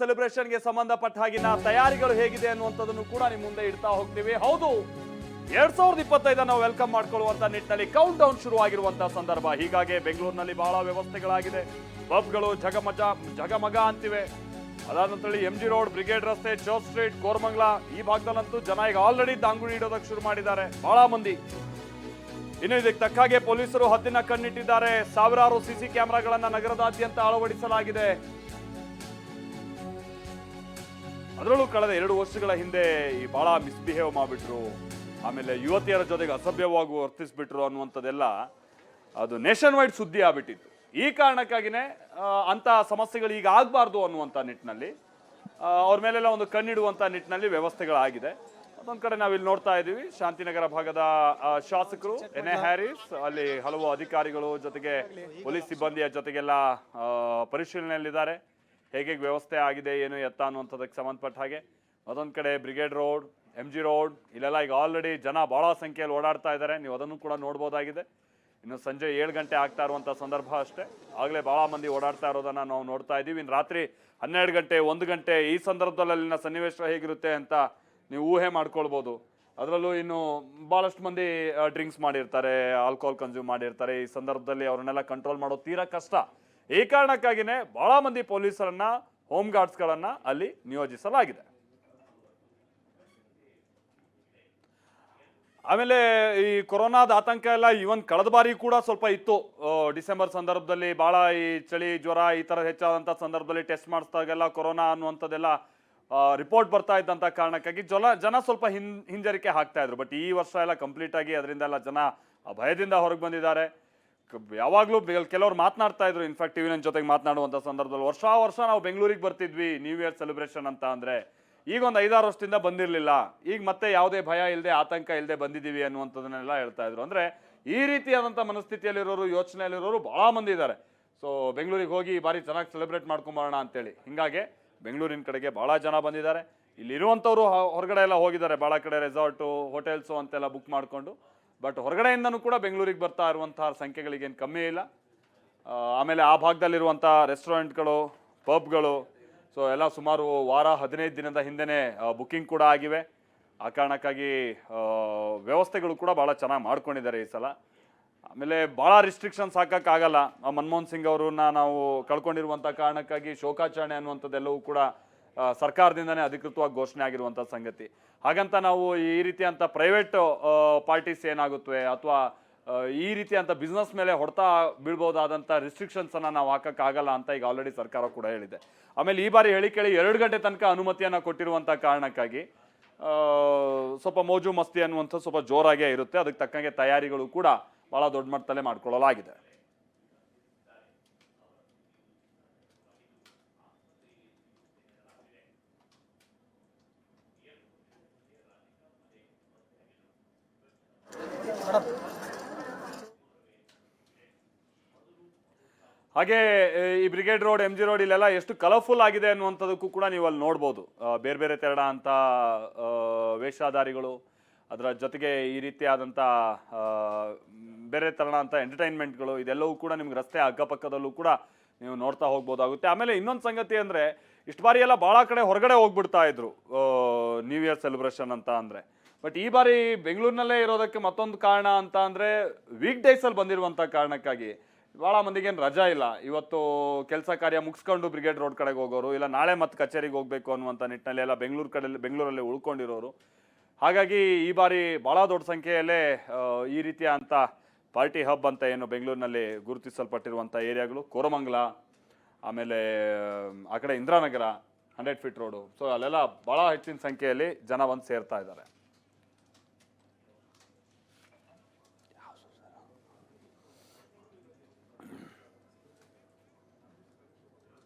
ಸೆಲೆಬ್ರೇಷನ್ಗೆ ಸಂಬಂಧಪಟ್ಟ ಹಾಗಿನ ತಯಾರಿಗಳು ಹೇಗಿದೆ ಅನ್ನುವಂಥದ್ದನ್ನು ಕೂಡ ನಿಮ್ಮ ಮುಂದೆ ಇಡ್ತಾ ಹೋಗ್ತೀವಿ. ಹೌದು, ಎರಡ್ ಸಾವಿರದ ಇಪ್ಪತ್ತೈದ ನಾವು ವೆಲ್ಕಮ್ ಮಾಡ್ಕೊಳ್ಳುವಂತ ನಿಟ್ಟಿನಲ್ಲಿ ಕೌಂಟ್ ಡೌನ್ ಶುರುವಾಗಿರುವಂತಹ ಸಂದರ್ಭ. ಹೀಗಾಗಿ ಬೆಂಗಳೂರಿನಲ್ಲಿ ಬಹಳ ವ್ಯವಸ್ಥೆಗಳಾಗಿದೆ. ಪಬ್ಗಳು ಜಗಮಜ ಜಗಮಗ ಅಂತಿವೆ. ಅದಾದ ನಂತರ ಎಂ ಜಿ ರೋಡ್ ಬ್ರಿಗೇಡ್ ರಸ್ತೆ ಚರ್ಚ್ ಸ್ಟ್ರೀಟ್ ಕೋರ್ಮಂಗ್ಲಾ, ಈ ಭಾಗದಲ್ಲಂತೂ ಜನ ಈಗ ಆಲ್ರೆಡಿ ದಾಂಗುಡಿ ಇಡೋದಕ್ಕೆ ಶುರು ಮಾಡಿದ್ದಾರೆ. ಬಹಳ ಮಂದಿ. ಇನ್ನು ಇದಕ್ಕೆ ತಕ್ಕ ಹಾಗೆ ಪೊಲೀಸರು ಹದ್ದಿನ ಕಣ್ಣಿಟ್ಟಿದ್ದಾರೆ. ಸಾವಿರಾರು ಸಿಸಿ ಕ್ಯಾಮೆರಾಗಳನ್ನ ನಗರದಾದ್ಯಂತ ಅಳವಡಿಸಲಾಗಿದೆ. ಅದರಲ್ಲೂ ಕಳೆದ ಎರಡು ವರ್ಷಗಳ ಹಿಂದೆ ಈ ಭಾಳ ಮಿಸ್ಬಿಹೇವ್ ಮಾಡಿಬಿಟ್ರು. ಆಮೇಲೆ ಯುವತಿಯರ ಜೊತೆಗೆ ಅಸಭ್ಯವಾಗಿ ವರ್ತಿಸ್ಬಿಟ್ರು ಅನ್ನುವಂಥದ್ದೆಲ್ಲ ಅದು ನೇಷನ್ ವೈಡ್ ಸುದ್ದಿ ಆಗ್ಬಿಟ್ಟಿತ್ತು. ಈ ಕಾರಣಕ್ಕಾಗಿನೇ ಅಂಥ ಸಮಸ್ಯೆಗಳು ಈಗ ಆಗಬಾರ್ದು ಅನ್ನುವಂಥ ನಿಟ್ಟಿನಲ್ಲಿ ಅವ್ರ ಮೇಲೆಲ್ಲ ಒಂದು ಕಣ್ಣಿಡುವಂಥ ನಿಟ್ಟಿನಲ್ಲಿ ವ್ಯವಸ್ಥೆಗಳಾಗಿದೆ. ಅದೊಂದು ಕಡೆ ನಾವಿಲ್ಲಿ ನೋಡ್ತಾ ಇದ್ದೀವಿ, ಶಾಂತಿನಗರ ಭಾಗದ ಶಾಸಕರು ಎನ್ ಎ ಹ್ಯಾರಿಸ್, ಅಲ್ಲಿ ಹಲವು ಅಧಿಕಾರಿಗಳು ಜೊತೆಗೆ ಪೊಲೀಸ್ ಸಿಬ್ಬಂದಿಯ ಜೊತೆಗೆಲ್ಲ ಪರಿಶೀಲನೆಯಲ್ಲಿದ್ದಾರೆ. ಹೇಗೆ ವ್ಯವಸ್ಥೆ ಆಗಿದೆ, ಏನು ಎತ್ತ ಅನ್ನುವಂಥದ್ದಕ್ಕೆ ಸಂಬಂಧಪಟ್ಟ ಹಾಗೆ ಅದೊಂದು ಕಡೆ brigade road M G road ಇಲ್ಲೆಲ್ಲ ಈಗ ಆಲ್ರೆಡಿ ಜನ ಭಾಳ ಸಂಖ್ಯೆಯಲ್ಲಿ ಓಡಾಡ್ತಾ ಇದ್ದಾರೆ. ನೀವು ಅದನ್ನು ಕೂಡ ನೋಡ್ಬೋದಾಗಿದೆ. ಇನ್ನು ಸಂಜೆ ಏಳು ಗಂಟೆ ಆಗ್ತಾ ಇರುವಂಥ ಸಂದರ್ಭ ಅಷ್ಟೇ. ಆಗಲೇ ಭಾಳ ಮಂದಿ ಓಡಾಡ್ತಾ ಇರೋದನ್ನು ನಾವು ನೋಡ್ತಾ ಇದ್ದೀವಿ. ಇನ್ನು ರಾತ್ರಿ ಹನ್ನೆರಡು ಗಂಟೆ, ಒಂದು ಗಂಟೆ ಈ ಸಂದರ್ಭದಲ್ಲಿ ಅಲ್ಲಿನ ಸನ್ನಿವೇಶ ಹೇಗಿರುತ್ತೆ ಅಂತ ನೀವು ಊಹೆ ಮಾಡ್ಕೊಳ್ಬೋದು. ಅದರಲ್ಲೂ ಇನ್ನು ಭಾಳಷ್ಟು ಮಂದಿ ಡ್ರಿಂಕ್ಸ್ ಮಾಡಿರ್ತಾರೆ ಆಲ್ಕೋಹಾಲ್ ಕನ್ಸ್ಯೂಮ್ ಮಾಡಿರ್ತಾರೆ. ಈ ಸಂದರ್ಭದಲ್ಲಿ ಅವ್ರನ್ನೆಲ್ಲ ಕಂಟ್ರೋಲ್ ಮಾಡೋದು ತೀರಾ ಕಷ್ಟ. ಈ ಕಾರಣಕ್ಕಾಗಿನೇ ಬಹಳ ಮಂದಿ ಪೊಲೀಸರನ್ನ, ಹೋಮ್ ಗಾರ್ಡ್ಸ್ಗಳನ್ನ ಅಲ್ಲಿ ನಿಯೋಜಿಸಲಾಗಿದೆ. ಆಮೇಲೆ ಈ ಕೊರೋನಾದ ಆತಂಕ ಎಲ್ಲ ಇವನ್ ಕಳೆದ ಬಾರಿ ಕೂಡ ಸ್ವಲ್ಪ ಇತ್ತು. ಡಿಸೆಂಬರ್ ಸಂದರ್ಭದಲ್ಲಿ ಬಹಳ ಈ ಚಳಿ, ಜ್ವರ ಈ ಥರ ಹೆಚ್ಚಾದಂಥ ಸಂದರ್ಭದಲ್ಲಿ ಟೆಸ್ಟ್ ಮಾಡಿಸಿದಾಗೆಲ್ಲ ಕೊರೋನಾ ಅನ್ನುವಂಥದ್ದೆಲ್ಲ ರಿಪೋರ್ಟ್ ಬರ್ತಾ ಇದ್ದಂಥ ಕಾರಣಕ್ಕಾಗಿ ಜನ ಜನ ಸ್ವಲ್ಪ ಹಿಂಜರಿಕೆ ಹಾಕ್ತಾ ಇದ್ರು. ಬಟ್ ಈ ವರ್ಷ ಎಲ್ಲ ಕಂಪ್ಲೀಟ್ ಆಗಿ ಅದರಿಂದ ಎಲ್ಲ ಜನ ಭಯದಿಂದ ಹೊರಗೆ ಬಂದಿದ್ದಾರೆ. ಯಾವಾಗ್ಲೂ ಕೆಲವರು ಮಾತನಾಡ್ತಾ ಇದ್ರು. ಇನ್ಫ್ಯಾಕ್ಟ್ ಟಿವಿ ನನ್ನ ಜೊತೆಗೆ ಮಾತನಾಡುವಂಥ ಸಂದರ್ಭದಲ್ಲಿ ವರ್ಷ ವರ್ಷ ನಾವು ಬೆಂಗಳೂರಿಗೆ ಬರ್ತಿದ್ವಿ ನ್ಯೂ ಇಯರ್ ಸೆಲೆಬ್ರೇಷನ್ ಅಂತ ಅಂದ್ರೆ. ಈಗ ಒಂದು ಐದಾರು ವರ್ಷದಿಂದ ಬಂದಿರಲಿಲ್ಲ. ಈಗ ಮತ್ತೆ ಯಾವುದೇ ಭಯ ಇಲ್ಲದೆ ಆತಂಕ ಇಲ್ಲದೆ ಬಂದಿದ್ದೀವಿ ಅನ್ನುವಂಥದ್ದನ್ನೆಲ್ಲ ಹೇಳ್ತಾ ಇದ್ರು. ಅಂದ್ರೆ ಈ ರೀತಿಯಾದಂಥ ಮನಸ್ಥಿತಿಯಲ್ಲಿರೋರು, ಯೋಚನೆಯಲ್ಲಿರೋರು ಬಹಳ ಮಂದಿ ಇದ್ದಾರೆ. ಸೊ ಬೆಂಗಳೂರಿಗೆ ಹೋಗಿ ಬಾರಿ ಚೆನ್ನಾಗಿ ಸೆಲೆಬ್ರೇಟ್ ಮಾಡ್ಕೊಂಬರೋಣ ಅಂತೇಳಿ. ಹಿಂಗಾಗಿ ಬೆಂಗಳೂರಿನ ಕಡೆಗೆ ಬಹಳ ಜನ ಬಂದಿದ್ದಾರೆ. ಇಲ್ಲಿರುವಂಥವ್ರು ಹೊರಗಡೆ ಎಲ್ಲ ಹೋಗಿದ್ದಾರೆ. ಭಾಳ ಕಡೆ ರೆಸಾರ್ಟು ಹೋಟೆಲ್ಸು ಅಂತೆಲ್ಲ ಬುಕ್ ಮಾಡಿಕೊಂಡು. ಬಟ್ ಹೊರಗಡೆಯಿಂದನೂ ಕೂಡ ಬೆಂಗಳೂರಿಗೆ ಬರ್ತಾ ಇರುವಂತಹ ಸಂಖ್ಯೆಗಳಿಗೇನು ಕಮ್ಮಿ ಇಲ್ಲ. ಆಮೇಲೆ ಆ ಭಾಗದಲ್ಲಿರುವಂಥ ರೆಸ್ಟೋರೆಂಟ್ಗಳು ಪಬ್ಗಳು ಸೊ ಎಲ್ಲ ಸುಮಾರು ವಾರ ಹದಿನೈದು ದಿನದ ಹಿಂದೆನೇ ಬುಕ್ಕಿಂಗ್ ಕೂಡ ಆಗಿವೆ. ಆ ಕಾರಣಕ್ಕಾಗಿ ವ್ಯವಸ್ಥೆಗಳು ಕೂಡ ಭಾಳ ಚೆನ್ನಾಗಿ ಮಾಡ್ಕೊಂಡಿದ್ದಾರೆ ಈ ಸಲ. ಆಮೇಲೆ ಭಾಳ ರಿಸ್ಟ್ರಿಕ್ಷನ್ಸ್ ಹಾಕೋಕ್ಕಾಗಲ್ಲ ಮನಮೋಹನ್ ಸಿಂಗ್ ಅವರನ್ನ ನಾವು ಕಳ್ಕೊಂಡಿರುವಂಥ ಕಾರಣಕ್ಕಾಗಿ ಶೋಕಾಚರಣೆ ಅನ್ನುವಂಥದ್ದೆಲ್ಲವೂ ಕೂಡ ಸರ್ಕಾರದಿಂದನೇ ಅಧಿಕೃತವಾಗಿ ಘೋಷಣೆ ಆಗಿರುವಂಥ ಸಂಗತಿ. ಹಾಗಂತ ನಾವು ಈ ರೀತಿಯಂಥ ಪ್ರೈವೇಟ್ ಪಾರ್ಟೀಸ್ ಏನಾಗುತ್ತವೆ ಅಥವಾ ಈ ರೀತಿಯಂಥ ಬಿಸ್ನೆಸ್ ಮೇಲೆ ಹೊಡೆತ ಬೀಳ್ಬೋದಾದಂಥ ರಿಸ್ಟ್ರಿಕ್ಷನ್ಸನ್ನು ನಾವು ಹಾಕೋಕ್ಕಾಗಲ್ಲ ಅಂತ ಈಗ ಆಲ್ರೆಡಿ ಸರ್ಕಾರ ಕೂಡ ಹೇಳಿದೆ. ಆಮೇಲೆ ಈ ಬಾರಿ ಹೇಳಿ ಕೇಳಿ ಎರಡು ಗಂಟೆ ತನಕ ಅನುಮತಿಯನ್ನು ಕೊಟ್ಟಿರುವಂಥ ಕಾರಣಕ್ಕಾಗಿ ಸ್ವಲ್ಪ ಮೋಜು ಮಸ್ತಿ ಅನ್ನುವಂಥ ಸ್ವಲ್ಪ ಜೋರಾಗೇ ಇರುತ್ತೆ. ಅದಕ್ಕೆ ತಕ್ಕಂಗೆ ತಯಾರಿಗಳು ಕೂಡ ಭಾಳ ದೊಡ್ಡ ಮಟ್ಟದಲ್ಲೇ ಮಾಡ್ಕೊಳ್ಳಲಾಗಿದೆ. ಹಾಗೆ ಈ brigade road M G road ಇಲ್ಲೆಲ್ಲ ಎಷ್ಟು ಕಲರ್ಫುಲ್ ಆಗಿದೆ ಅನ್ನುವಂಥದ್ದಕ್ಕೂ ಕೂಡ ನೀವು ಅಲ್ಲಿ ನೋಡ್ಬೋದು. ಬೇರೆ ಬೇರೆ ತೆರಡ ಅಂತ ವೇಷಧಾರಿಗಳು, ಅದರ ಜೊತೆಗೆ ಈ ರೀತಿಯಾದಂಥ ಬೇರೆ ತೆರಣ ಅಂತ ಎಂಟರ್ಟೈನ್ಮೆಂಟ್ಗಳು ಇದೆಲ್ಲವೂ ಕೂಡ ನಿಮ್ಗೆ ರಸ್ತೆ ಅಕ್ಕಪಕ್ಕದಲ್ಲೂ ಕೂಡ ನೀವು ನೋಡ್ತಾ ಹೋಗ್ಬೋದಾಗುತ್ತೆ. ಆಮೇಲೆ ಇನ್ನೊಂದು ಸಂಗತಿ ಅಂದರೆ, ಇಷ್ಟು ಬಾರಿ ಎಲ್ಲ ಭಾಳ ಕಡೆ ಹೊರಗಡೆ ಹೋಗ್ಬಿಡ್ತಾ ಇದ್ರು ನ್ಯೂ ಇಯರ್ ಸೆಲೆಬ್ರೇಷನ್ ಅಂತ ಅಂದರೆ. ಬಟ್ ಈ ಬಾರಿ ಬೆಂಗಳೂರಿನಲ್ಲೇ ಇರೋದಕ್ಕೆ ಮತ್ತೊಂದು ಕಾರಣ ಅಂತ ಅಂದರೆ ವೀಕ್ ಡೇಸಲ್ಲಿ ಬಂದಿರುವಂಥ ಕಾರಣಕ್ಕಾಗಿ ಭಾಳ ಮಂದಿಗೇನು ರಜಾ ಇಲ್ಲ. ಇವತ್ತು ಕೆಲಸ ಕಾರ್ಯ ಮುಗಿಸ್ಕೊಂಡು ಬ್ರಿಗೇಡ್ ರೋಡ್ ಕಡೆಗೆ ಹೋಗೋರು, ಇಲ್ಲ ನಾಳೆ ಮತ್ತೆ ಕಚೇರಿಗೆ ಹೋಗಬೇಕು ಅನ್ನುವಂಥ ನಿಟ್ಟಿನಲ್ಲಿ ಎಲ್ಲ ಬೆಂಗಳೂರು ಕಡೆ ಬೆಂಗಳೂರಲ್ಲಿ ಉಳ್ಕೊಂಡಿರೋರು. ಹಾಗಾಗಿ ಈ ಬಾರಿ ಭಾಳ ದೊಡ್ಡ ಸಂಖ್ಯೆಯಲ್ಲೇ ಈ ರೀತಿಯ ಅಂತ ಪಾರ್ಟಿ ಹಬ್ ಅಂತ ಏನು ಬೆಂಗಳೂರಿನಲ್ಲಿ ಗುರುತಿಸಲ್ಪಟ್ಟಿರುವಂಥ ಏರಿಯಾಗಳು, ಕೋರಮಂಗಲ, ಆಮೇಲೆ, ಆ ಕಡೆ Indiranagar, hundred feet road so ಅಲ್ಲೆಲ್ಲ ಭಾಳ ಹೆಚ್ಚಿನ ಸಂಖ್ಯೆಯಲ್ಲಿ ಜನ ಬಂದು ಸೇರ್ತಾ ಇದ್ದಾರೆ.